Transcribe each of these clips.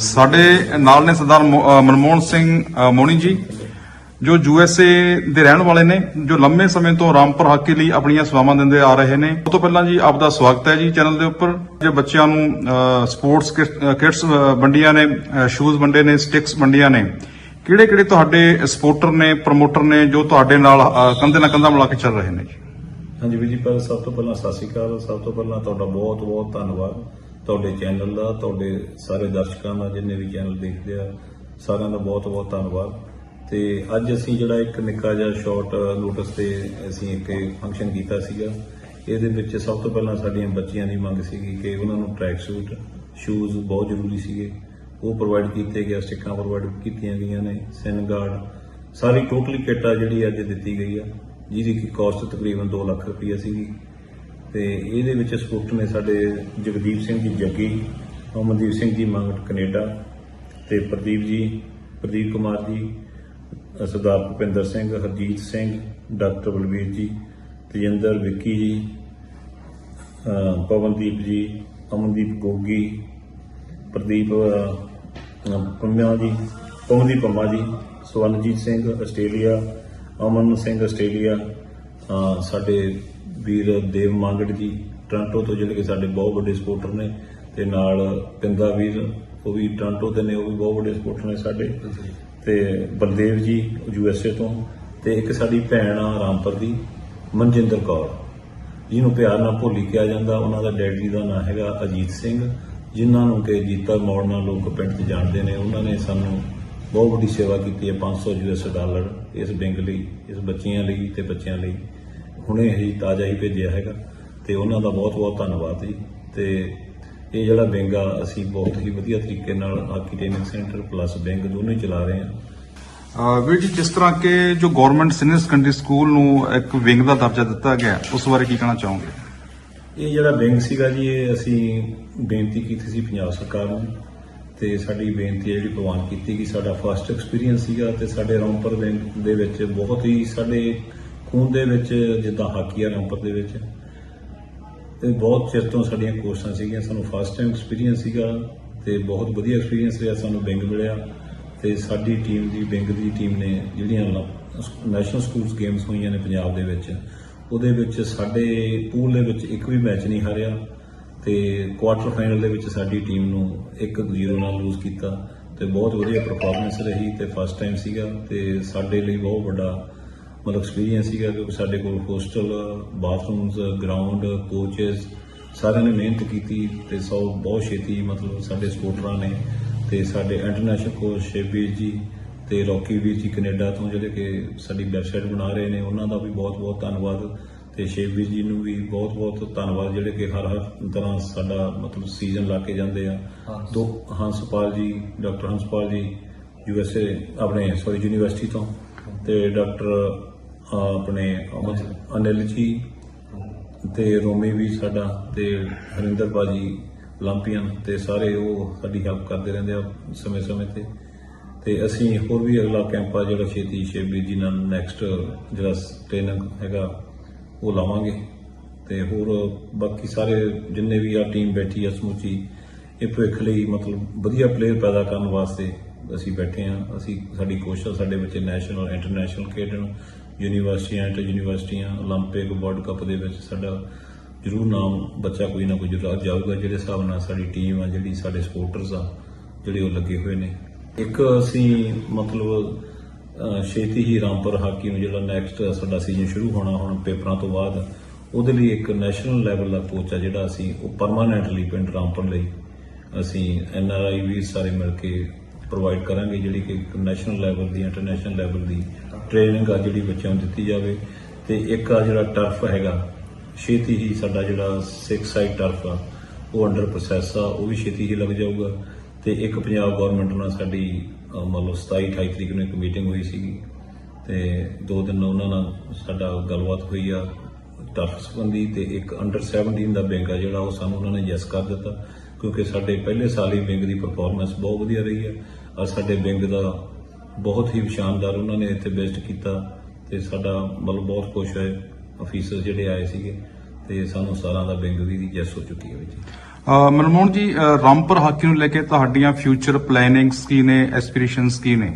ਸਾਡੇ ਨਾਲ ਨੇ ਸਰਦਾਰ ਮਨਮੋਹਨ ਸਿੰਘ ਅ, ਮੋਣੀ ਜੀ ਜੋ ਯੂਐਸਏ ਦੇ ਰਹਿਣ ਵਾਲੇ ਨੇ ਜੋ ਲੰਮੇ ਸਮੇਂ ਤੋਂ ਰਾਮਪੁਰ ਹਾਕੀ ਲਈ ਆਪਣੀਆਂ ਸੇਵਾਵਾਂ ਦਿੰਦੇ ਆ ਰਹੇ ਨੇ। ਸਭ ਤੋਂ ਪਹਿਲਾਂ ਜੀ ਆਪ ਦਾ ਸਵਾਗਤ ਹੈ ਜੀ ਚੈਨਲ ਦੇ ਉੱਪਰ। ਜੋ ਬੱਚਿਆਂ ਨੂੰ ਸਪੋਰਟਸ ਕਿਟਸ ਵੰਡੀਆਂ ਨੇ ਸ਼ੂਜ਼ ਵੰਡੇ ਨੇ ਸਟਿਕਸ ਵੰਡੀਆਂ ਨੇ ਕਿਹੜੇ ਕਿਹੜੇ ਤੁਹਾਡੇ ਸਪੋਰਟਰ ਨੇ ਪ੍ਰਮੋਟਰ ਨੇ ਜੋ ਤੁਹਾਡੇ ਨਾਲ ਕੰਧੇ ਨਾਲ ਕੰਧਾ ਮਿਲਾ ਕੇ ਚੱਲ ਰਹੇ ਨੇ ਜੀ? ਹਾਂਜੀ ਵੀਰ ਜੀ ਪਰ ਸਭ ਤੋਂ ਪਹਿਲਾਂ ਸਤਿ ਸ਼੍ਰੀ ਅਕਾਲ ਸਭ ਤੋਂ ਪਹਿਲਾਂ ਤੁਹਾਡਾ ਬਹੁਤ ਬਹੁਤ ਧੰਨਵਾਦ। ਤੁਹਾਡੇ ਚੈਨਲ ਦਾ, ਤੁਹਾਡੇ ਸਾਰੇ ਦਰਸ਼ਕਾਂ ਦਾ, ਜਿੰਨੇ ਵੀ ਚੈਨਲ ਦੇਖਦੇ ਆ, ਸਾਰਿਆਂ ਦਾ ਬਹੁਤ ਬਹੁਤ ਧੰਨਵਾਦ। ਤੇ ਅੱਜ ਅਸੀਂ ਜਿਹੜਾ ਇੱਕ ਨਿੱਕਾ ਜਿਹਾ ਸ਼ਾਰਟ ਨੋਟਿਸ ਤੇ ਅਸੀਂ ਇੱਕ ਫੰਕਸ਼ਨ ਕੀਤਾ ਸੀਗਾ। ਇਹਦੇ ਵਿੱਚ ਸਭ ਤੋਂ ਪਹਿਲਾਂ ਸਾਡੀਆਂ ਬੱਚੀਆਂ ਦੀ ਮੰਗ ਸੀਗੀ ਕਿ ਉਹਨਾਂ ਨੂੰ ਟਰੈਕ ਸੂਟ ਸ਼ੂਜ਼ ਬਹੁਤ ਜ਼ਰੂਰੀ ਸੀਗੇ। ਉਹ ਪ੍ਰੋਵਾਈਡ ਕੀਤੇ ਗਏ ਸਟਿੱਕਾਂ ਪ੍ਰੋਵਾਈਡ ਕੀਤੀਆਂ ਗਈਆਂ ਨੇ ਸਿਨ ਗਾਰਡ ਸਾਰੀ ਟੋਟਲੀ ਕਿੱਟ ਆ ਜਿਹੜੀ ਅੱਜ ਦਿੱਤੀ ਗਈ ਆ। ਜਿਹਦੀ ਕੀ ਕਾਸਟ ਤਕਰੀਬਨ 2 ਲੱਖ ਰੁਪਈਆ ਸੀਗੀ। ਤੇ ਇਹਦੇ ਵਿੱਚ ਸਪੋਰਟ ਨੇ ਸਾਡੇ ਜਗਦੀਪ ਸਿੰਘ ਜੀ ਜੱਗੀ, ਅਮਨਦੀਪ ਸਿੰਘ ਜੀ ਮੰਗਟ ਕੈਨੇਡਾ ਤੇ ਪ੍ਰਦੀਪ ਜੀ, ਪ੍ਰਦੀਪ ਕੁਮਾਰ ਜੀ, ਸਰਦਾਰ ਭੁਪਿੰਦਰ ਸਿੰਘ, ਹਰਜੀਤ ਸਿੰਘ, ਡਾਕਟਰ ਬਲਵੀਰ ਜੀ, ਤੇਜਿੰਦਰ ਵਿੱਕੀ ਜੀ ਪਵਨਦੀਪ ਜੀ, ਅਮਨਦੀਪ ਗੋਗੀ, ਪ੍ਰਦੀਪ ਪੰਮਿਆ ਜੀ, ਪਵਨਦੀਪ ਪੰਮਾ ਜੀ, ਸਵਰਨਜੀਤ ਸਿੰਘ ਆਸਟ੍ਰੇਲੀਆ, ਅਮਨ ਸਿੰਘ ਆਸਟ੍ਰੇਲੀਆ ਸਾਡੇ ਵੀਰ ਦੇਵ ਮੰਗੜ ਜੀ ਟ੍ਰਾਂਟੋ ਤੋਂ ਜਿਹੜੇ ਕਿ ਸਾਡੇ ਬਹੁਤ ਵੱਡੇ ਸਪੋਰਟਰ ਨੇ ਤੇ ਨਾਲ ਪਿੰਦਾ ਵੀਰ ਉਹ ਵੀ ਟ੍ਰਾਂਟੋ ਦੇ ਨੇ ਉਹ ਵੀ ਬਹੁਤ ਵੱਡੇ ਸਪੋਰਟਰ ਨੇ ਸਾਡੇ। ਤੇ ਬਲਦੇਵ ਜੀ ਯੂ ਐਸ ਏ ਤੋਂ ਤੇ ਇੱਕ ਸਾਡੀ ਭੈਣ ਆ ਰਾਮਪੁਰ ਦੀ ਮਨਜਿੰਦਰ ਕੌਰ। ਜਿਹਨੂੰ ਪਿਆਰ ਨਾਲ ਭੋਲੀ ਕਿਹਾ ਜਾਂਦਾ ਉਹਨਾਂ ਦਾ ਡੈਡੀ ਦਾ ਨਾਮ ਹੈਗਾ ਅਜੀਤ ਸਿੰਘ ਜਿਨ੍ਹਾਂ ਨੂੰ ਕਿ ਜੀਤਾ ਮੋੜ ਨਾਲ ਲੋਕ ਪਿੰਡ 'ਚ ਜਾਣਦੇ ਨੇ। ਉਹਨਾਂ ਨੇ ਸਾਨੂੰ ਬਹੁਤ ਵੱਡੀ ਸੇਵਾ ਕੀਤੀ ਹੈ 500 ਯੂਐਸ ਡਾਲਰ ਇਸ ਬੈਂਕ ਲਈ ਇਸ ਬੱਚੀਆਂ ਲਈ ਤੇ ਬੱਚਿਆਂ ਲਈ। ਹੁਣੇ ਹੀ ਤਾਜ਼ਾ ਹੀ ਭੇਜਿਆ ਹੈਗਾ ਤੇ ਉਹਨਾਂ ਦਾ ਬਹੁਤ ਬਹੁਤ ਧੰਨਵਾਦ ਜੀ। ਤੇ ਇਹ ਜਿਹੜਾ ਬੈਂਕ ਆ ਅਸੀਂ ਬਹੁਤ ਹੀ ਵਧੀਆ ਤਰੀਕੇ ਨਾਲ hockey training centre plus bank ਦੋਨੋਂ ਹੀ ਚਲਾ ਰਹੇ ਹਾਂ। ਅ, ਵੀਰ ਜੀ ਜਿਸ ਤਰ੍ਹਾਂ ਕਿ ਜੋ ਗਵਰਨਮੈਂਟ ਸੀਨੀਅਰ ਸੈਕੰਡਰੀ ਸਕੂਲ ਨੂੰ ਇੱਕ ਵਿੰਗ ਦਾ ਦਰਜਾ ਦਿੱਤਾ ਗਿਆ ਉਸ ਬਾਰੇ ਕੀ ਕਹਿਣਾ ਚਾਹੋਗੇ? ਇਹ ਜਿਹੜਾ ਬੈਂਕ ਸੀਗਾ ਜੀ ਇਹ ਅਸੀਂ ਬੇਨਤੀ ਕੀਤੀ ਸੀ ਪੰਜਾਬ ਸਰਕਾਰ ਨੂੰ। ਤੇ ਸਾਡੀ ਬੇਨਤੀ ਹੈ ਜਿਹੜੀ ਪ੍ਰਵਾਨ ਕੀਤੀ ਗਈ ਸਾਡਾ ਫਸਟ ਐਕਸਪੀਰੀਅੰਸ ਸੀਗਾ ਤੇ ਸਾਡੇ ਰੌਂਪਰ ਬੈਂਕ ਦੇ ਵਿੱਚ ਬਹੁਤ ਹੀ ਸਾਡੇ ਖੂਨ ਦੇ ਵਿੱਚ, ਜਿੱਦਾਂ ਹਾਕੀ ਆ ਰੌਂਪਰ ਦੇ ਵਿੱਚ। ਤੇ ਬਹੁਤ ਚਿਰ ਤੋਂ ਸਾਡੀਆਂ ਕੋਰਸਾਂ ਸੀਗੀਆਂ। ਸਾਨੂੰ ਫਸਟ ਟਾਈਮ ਐਕਸਪੀਰੀਅੰਸ ਸੀਗਾ ਤੇ ਬਹੁਤ ਵਧੀਆ ਐਕਸਪੀਰੀਅੰਸ ਰਿਹਾ, ਸਾਨੂੰ ਬੈਂਕ ਮਿਲਿਆ ਤੇ ਸਾਡੀ ਟੀਮ ਦੀ ਬੈਂਕ ਦੀ ਟੀਮ ਨੇ ਜਿਹੜੀਆਂ ਨੈਸ਼ਨਲ ਸਕੂਲਸ ਗੇਮਸ ਹੋਈਆਂ ਨੇ ਪੰਜਾਬ ਦੇ ਵਿੱਚ, ਉਹਦੇ ਵਿੱਚ ਸਾਡੇ ਪੂਲ ਦੇ ਵਿੱਚ ਇੱਕ ਵੀ ਮੈਚ ਨਹੀਂ ਹਾਰਿਆ ਤੇ ਕੁਆਟਰ ਫਾਈਨਲ ਦੇ ਵਿੱਚ ਸਾਡੀ ਟੀਮ ਨੂੰ 1-0 ਨਾਲ ਲੂਜ਼ ਕੀਤਾ ਤੇ ਬਹੁਤ ਵਧੀਆ ਪਰਫਾਰਮੈਂਸ ਰਹੀ ਤੇ ਫਸਟ ਟਾਈਮ ਸੀਗਾ ਤੇ ਸਾਡੇ ਲਈ ਬਹੁਤ ਵੱਡਾ ਮਤਲਬ ਐਕਸਪੀਰੀਅੰਸ ਸੀਗਾ ਕਿਉਂਕਿ ਸਾਡੇ ਕੋਲ ਹੋਸਟਲ ਬਾਥਰੂਮਸ ਗਰਾਊਂਡ ਕੋਚਸ ਸਾਰਿਆਂ ਨੇ ਮਿਹਨਤ ਕੀਤੀ ਤੇ ਸੌ ਬਹੁਤ ਛੇਤੀ ਮਤਲਬ ਸਾਡੇ ਸਪੋਰਟਰਾਂ ਨੇ ਤੇ ਸਾਡੇ ਇੰਟਰਨੈਸ਼ਨਲ ਕੋਚ ਸ਼ੇਬੀਰ ਜੀ ਤੇ ਰੌਕੀ ਵੀਰ ਜੀ ਕੈਨੇਡਾ ਤੋਂ ਜਿਹੜੇ ਕਿ ਸਾਡੀ ਵੈਬਸਾਈਟ ਬਣਾ ਰਹੇ ਨੇ ਉਹਨਾਂ ਦਾ ਵੀ ਬਹੁਤ ਬਹੁਤ ਧੰਨਵਾਦ ਤੇ ਸ਼ੇਬੀਰ ਜੀ ਨੂੰ ਵੀ ਬਹੁਤ ਬਹੁਤ ਧੰਨਵਾਦ ਜਿਹੜੇ ਕਿ ਹਰ ਹਰ ਤਰ੍ਹਾਂ ਸਾਡਾ ਮਤਲਬ ਸੀਜ਼ਨ ਲਾ ਕੇ ਜਾਂਦੇ ਆ। ਦੋ ਹੰਸਪਾਲ ਜੀ ਡਾਕਟਰ ਹੰਸਪਾਲ ਜੀ ਯੂ ਐਸ ਏ ਆਪਣੇ ਸੌਰੀ ਯੂਨੀਵਰਸਿਟੀ ਤੋਂ ਤੇ ਡਾਕਟਰ ਆਪਣੇ ਅਮਨ ਅਨਿਲ ਜੀ ਤੇ ਰੋਮੀ ਵੀ ਸਾਡਾ ਤੇ ਹਰਿੰਦਰ ਬਾਜੀ 올림픽ੀਅਨ ਤੇ ਸਾਰੇ ਉਹ ਸਾਡੀ ਹੈਲਪ ਕਰਦੇ ਰਹਿੰਦੇ ਆ ਸਮੇਂ-ਸਮੇਂ ਤੇ। ਤੇ ਅਸੀਂ ਹੋਰ ਵੀ ਅਗਲਾ ਕੈਂਪ ਆ ਜਿਹੜਾ ਛੇਤੀ ਸ਼ੇਬੀ ਜੀ ਨਾਲ ਨੈਕਸਟ ਜਿਹੜਾ ਟ੍ਰੇਨਿੰਗ ਹੈਗਾ ਉਹ ਲਾਵਾਂਗੇ। ਤੇ ਹੋਰ ਬਾਕੀ ਸਾਰੇ ਜਿੰਨੇ ਵੀ ਆ ਟੀਮ ਬੈਠੀ ਆ ਸਮੂਚੀ, ਇਹ ਭਵਿੱਖ ਲਈ ਮਤਲਬ ਵਧੀਆ ਪਲੇਅਰ ਪੈਦਾ ਕਰਨ ਵਾਸਤੇ ਅਸੀਂ ਬੈਠੇ ਆ। ਅਸੀਂ ਸਾਡੀ ਕੋਸ਼ਿਸ਼ ਸਾਡੇ ਬੱਚੇ ਨੈਸ਼ਨਲ ਇੰਟਰਨੈਸ਼ਨਲ ਖੇਡਣ। ਯੂਨੀਵਰਸਿਟੀਆਂ ਇੰਟਰ ਯੂਨੀਵਰਸਿਟੀਆਂ 올림픽 ਵਰਲਡ ਕੱਪ ਦੇ ਵਿੱਚ ਸਾਡਾ ਜ਼ਰੂਰ ਨਾਮ ਬੱਚਾ ਕੋਈ ਨਾ ਕੋਈ ਜ਼ਰੂਰ ਜਾਊਗਾ ਜਿਹੜੇ ਹਿਸਾਬ ਨਾਲ ਸਾਡੀ ਟੀਮ ਆ ਜਿਹੜੀ ਸਾਡੇ ਸਪੋਰਟਰਸ ਆ ਜਿਹੜੇ ਉਹ ਲੱਗੇ ਹੋਏ ਨੇ ਇੱਕ ਅਸੀਂ ਮਤਲਬ ਅਹ, ਛੇਤੀ ਹੀ ਰਾਮਪੁਰ ਹਾਕੀ ਨੂੰ ਜਿਹੜਾ ਨੈਕਸਟ ਸਾਡਾ ਸੀਜ਼ਨ ਸ਼ੁਰੂ ਹੋਣਾ ਹੁਣ ਪੇਪਰਾਂ ਤੋਂ ਬਾਅਦ ਉਹਦੇ ਲਈ ਇੱਕ ਨੈਸ਼ਨਲ ਲੈਵਲ ਦਾ ਕੋਚ ਆ ਜਿਹੜਾ ਅਸੀਂ ਉਹ ਪਰਮਾਨੈਂਟਲੀ ਪਿੰਡ ਰਾਮਪੁਰ ਲਈ ਅਸੀਂ ਐਨ ਆਰ ਆਈ ਵੀ ਸਾਰੇ ਮਿਲ ਕੇ ਪ੍ਰੋਵਾਈਡ ਕਰਾਂਗੇ ਜਿਹੜੀ ਕਿ ਇੱਕ ਨੈਸ਼ਨਲ ਲੈਵਲ ਦੀ ਇੰਟਰਨੈਸ਼ਨਲ ਲੈਵਲ ਦੀ ਟ੍ਰੇਨਿੰਗ ਆ ਜਿਹੜੀ ਬੱਚਿਆਂ ਨੂੰ ਦਿੱਤੀ ਜਾਵੇ। ਤੇ ਇੱਕ ਆ ਜਿਹੜਾ ਟਰਫ ਹੈਗਾ, ਛੇਤੀ ਹੀ ਸਾਡਾ ਜਿਹੜਾ ਸਿਕਸ ਸਾਈਡ ਟਰਫ ਆ, ਉਹ ਅੰਡਰ ਪ੍ਰੋਸੈਸ ਆ, ਉਹ ਵੀ ਛੇਤੀ ਹੀ ਲੱਗ ਜਾਊਗਾ। ਤੇ ਇੱਕ ਪੰਜਾਬ ਗਵਰਨਮੈਂਟ ਨਾਲ ਸਾਡੀ ਮਤਲਬ ਮੰਨ ਲਓ 27 28 ਤਰੀਕ ਨੂੰ ਇੱਕ ਮੀਟਿੰਗ ਹੋਈ ਸੀਗੀ। ਤੇ ਦੋ ਦਿਨ ਉਹਨਾਂ ਨਾਲ ਸਾਡਾ ਗੱਲਬਾਤ ਹੋਈ ਆ ਟਰਫ ਸੰਬੰਧੀ ਤੇ ਇੱਕ ਅੰਡਰ 17 ਦਾ ਬੈਂਕ ਆ ਜਿਹੜਾ ਉਹ ਸਾਨੂੰ ਉਹਨਾਂ ਨੇ ਯੈਸ ਕਰ ਦਿੱਤਾ, ਕਿਉਂਕਿ ਸਾਡੇ ਪਹਿਲੇ ਸਾਲ ਹੀ ਬੈਂਕ ਦੀ ਪਰਫਾਰਮੈਂਸ ਬਹੁਤ ਵਧੀਆ ਰਹੀ ਹੈ ਔਰ ਸਾਡੇ ਬੈਂਕ ਦਾ ਬਹੁਤ ਹੀ ਸ਼ਾਨਦਾਰ ਉਹਨਾਂ ਨੇ ਇੱਥੇ ਬੈਸਟ ਕੀਤਾ ਤੇ ਸਾਡਾ ਮਤਲਬ ਬਹੁਤ ਖੁਸ਼ ਹੋਏ ਅਫੀਸਰ ਜਿਹੜੇ ਆਏ ਸੀਗੇ ਤੇ ਸਾਨੂੰ ਸਾਲਾਂ ਦਾ ਬੈਂਕ ਦੀ ਯੈਸ ਹੋ ਚੁੱਕੀ ਹੈ ਵਿੱਚ ਮਨਮੋਹਨ ਜੀ ਰਾਮਪੁਰ ਹਾਕੀ ਨੂੰ ਲੈ ਕੇ ਤੁਹਾਡੀਆਂ ਫਿਊਚਰ ਪਲੈਨਿੰਗਸ ਕੀ ਨੇ ਐਸਪੀਰੇਸ਼ਨਸ ਕੀ ਨੇ?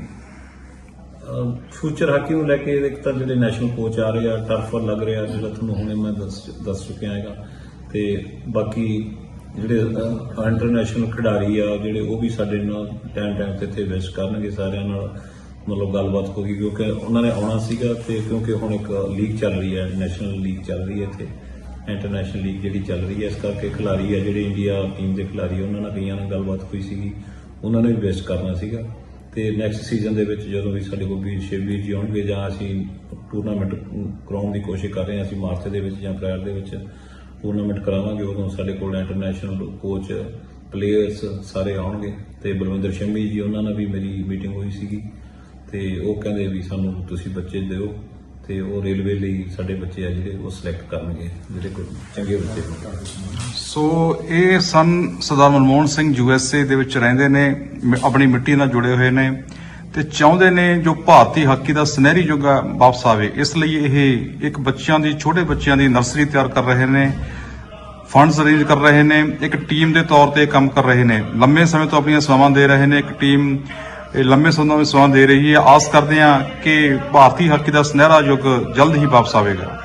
ਫਿਊਚਰ ਹਾਕੀ ਨੂੰ ਲੈ ਕੇ ਇੱਕ ਤਾਂ ਜਿਹੜੇ ਨੈਸ਼ਨਲ ਕੋਚ ਆ ਰਹੇ ਆ ਟਰਫਰ ਲੱਗ ਰਿਹਾ ਜਿਹੜਾ ਤੁਹਾਨੂੰ ਹੁਣੇ ਮੈਂ ਦੱਸ ਦੱਸ ਚੁੱਕਿਆ ਹੈਗਾ ਤੇ ਬਾਕੀ ਜਿਹੜੇ ਇੰਟਰਨੈਸ਼ਨਲ ਖਿਡਾਰੀ ਆ, ਜਿਹੜੇ ਉਹ ਵੀ ਸਾਡੇ ਨਾਲ ਟਾਈਮ ਟਾਈਮ ਤੇ ਇੱਥੇ ਵਿਜ਼ਿਟ ਕਰਨਗੇ ਸਾਰਿਆਂ ਨਾਲ, ਮਤਲਬ ਗੱਲਬਾਤ ਹੋਗੀ ਕਿਉਂਕਿ ਉਹਨਾਂ ਨੇ ਆਉਣਾ ਸੀਗਾ ਤੇ ਕਿਉਂਕਿ ਹੁਣ ਇੱਕ ਲੀਗ ਚੱਲ ਰਹੀ ਹੈ ਨੈਸ਼ਨਲ ਲੀਗ ਚੱਲ ਰਹੀ ਹੈ ਇੱਥੇ ਇੰਟਰਨੈਸ਼ਨਲ ਲੀਗ ਜਿਹੜੀ ਚੱਲ ਰਹੀ ਹੈ, ਇਸ ਕਰਕੇ ਖਿਡਾਰੀ ਆ, ਜਿਹੜੇ ਇੰਡੀਆ ਟੀਮ ਦੇ ਖਿਡਾਰੀ ਉਹਨਾਂ ਨਾਲ ਕਈਆਂ ਨਾਲ ਗੱਲਬਾਤ ਹੋਈ ਸੀਗੀ, ਉਹਨਾਂ ਨੇ ਵੀ ਵਿਜ਼ਿਟ ਕਰਨਾ ਸੀਗਾ, ਤੇ ਨੈਕਸਟ ਸੀਜ਼ਨ ਦੇ ਵਿੱਚ ਜਦੋਂ ਵੀ ਸਾਡੇ ਕੋਲ ਵੀ ਸ਼ਿਵਵੀਰ ਜੀ ਆਉਣਗੇ ਜਾਂ ਅਸੀਂ ਟੂਰਨਾਮੈਂਟ ਕਰਾਉਣ ਦੀ ਕੋਸ਼ਿਸ਼ ਕਰ ਰਹੇ ਹਾਂ, ਅਸੀਂ ਮਾਰਚ ਦੇ ਵਿੱਚ ਜਾਂ ਅਪ੍ਰੈਲ ਦੇ ਵਿੱਚ ਟੂਰਨਾਮੈਂਟ ਕਰਾਵਾਂਗੇ, ਉਦੋਂ ਸਾਡੇ ਕੋਲ ਇੰਟਰਨੈਸ਼ਨਲ ਕੋਚ ਪਲੇਅਰਸ ਸਾਰੇ ਆਉਣਗੇ ਤੇ ਬਲਵਿੰਦਰ ਸ਼ੰਮੀ ਜੀ, ਉਹਨਾਂ ਨਾਲ ਵੀ ਮੇਰੀ ਮੀਟਿੰਗ ਹੋਈ ਸੀਗੀ ਤੇ ਉਹ ਕਹਿੰਦੇ ਵੀ ਸਾਨੂੰ ਤੁਸੀਂ ਬੱਚੇ ਦਿਓ ਤੇ ਉਹ ਰੇਲਵੇ ਲਈ ਸਾਡੇ ਬੱਚੇ ਆ ਜਿਹੜੇ, ਉਹ ਸਿਲੈਕਟ ਕਰਨਗੇ, ਜਿਹੜੇ ਕੋਈ ਚੰਗੇ ਬੱਚੇ ਸੋ ਇਹ ਸਨ ਸਰਦਾਰ ਮਨਮੋਹਨ ਸਿੰਘ ਯੂਐਸਏ ਦੇ ਵਿੱਚ ਰਹਿੰਦੇ ਨੇ, ਮ- ਆਪਣੀ ਮਿੱਟੀ ਨਾਲ ਜੁੜੇ ਹੋਏ ਨੇ। ਤੇ ਚਾਹੁੰਦੇ ਨੇ ਜੋ ਭਾਰਤੀ ਹਾਕੀ ਦਾ ਸੁਨਹਿਰੀ ਯੁੱਗ ਆ, ਵਾਪਸ ਆਵੇ ਇਸ ਲਈ ਇਹ ਇੱਕ ਬੱਚਿਆਂ ਦੀ ਛੋਟੇ ਬੱਚਿਆਂ ਦੀ ਨਰਸਰੀ ਤਿਆਰ ਕਰ ਰਹੇ ਨੇ ਫੰਡਸ ਅਰੇਂਜ ਕਰ ਰਹੇ ਨੇ ਇੱਕ ਟੀਮ ਦੇ ਤੌਰ ਤੇ ਕੰਮ ਕਰ ਰਹੇ ਨੇ। ਲੰਮੇ ਸਮੇਂ ਤੋਂ ਆਪਣੀਆਂ ਸੇਵਾਵਾਂ ਦੇ ਰਹੇ ਨੇ ਇੱਕ ਟੀਮ ਇਹ ਲੰਮੇ ਸਮੇਂ ਤੋਂ ਸੇਵਾਵਾਂ ਦੇ ਰਹੀ ਹੈ। ਆਸ ਕਰਦੇ ਹਾਂ ਕਿ ਭਾਰਤੀ ਹਾਕੀ ਦਾ ਸੁਨਹਿਰਾ ਯੁੱਗ ਜਲਦ ਹੀ ਵਾਪਸ ਆਵੇਗਾ।